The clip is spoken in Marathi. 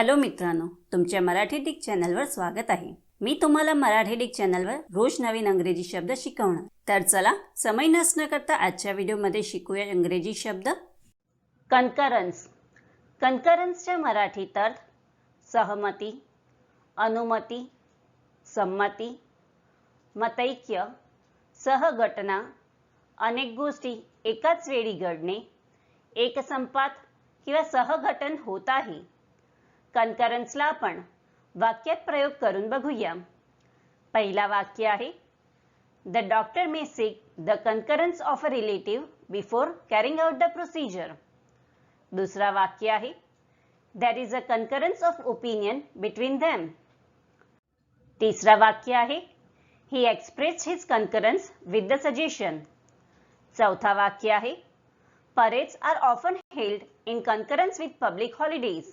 हॅलो मित्रांनो तुमच्या मराठी डिक चॅनलवर स्वागत आहे. मी तुम्हाला मराठी डिक चॅनलवर रोज नवीन अंग्रेजी शब्द शिकवणार. तर चला समय नसणं करता आजच्या व्हिडिओमध्ये शिकूया इंग्रजी शब्द. कन्करन्स कन्करन्सच्या मराठीत अर्थ सहमती अनुमती संमती मतैक्य सहघटना अनेक गोष्टी एकाच वेळी घडणे एकसंपात किंवा सहघटन होत आहे. कन्करन्सला आपण वाक्यात प्रयोग करून बघूया. पहिला वाक्य आहे the doctor may seek the concurrence of a relative before carrying out the procedure दुसरा वाक्य आहे there is a concurrence of opinion between them. तिसरा वाक्य आहे he expresses his concurrence with the suggestion चौथा वाक्य आहे parades are often held in concurrence with public holidays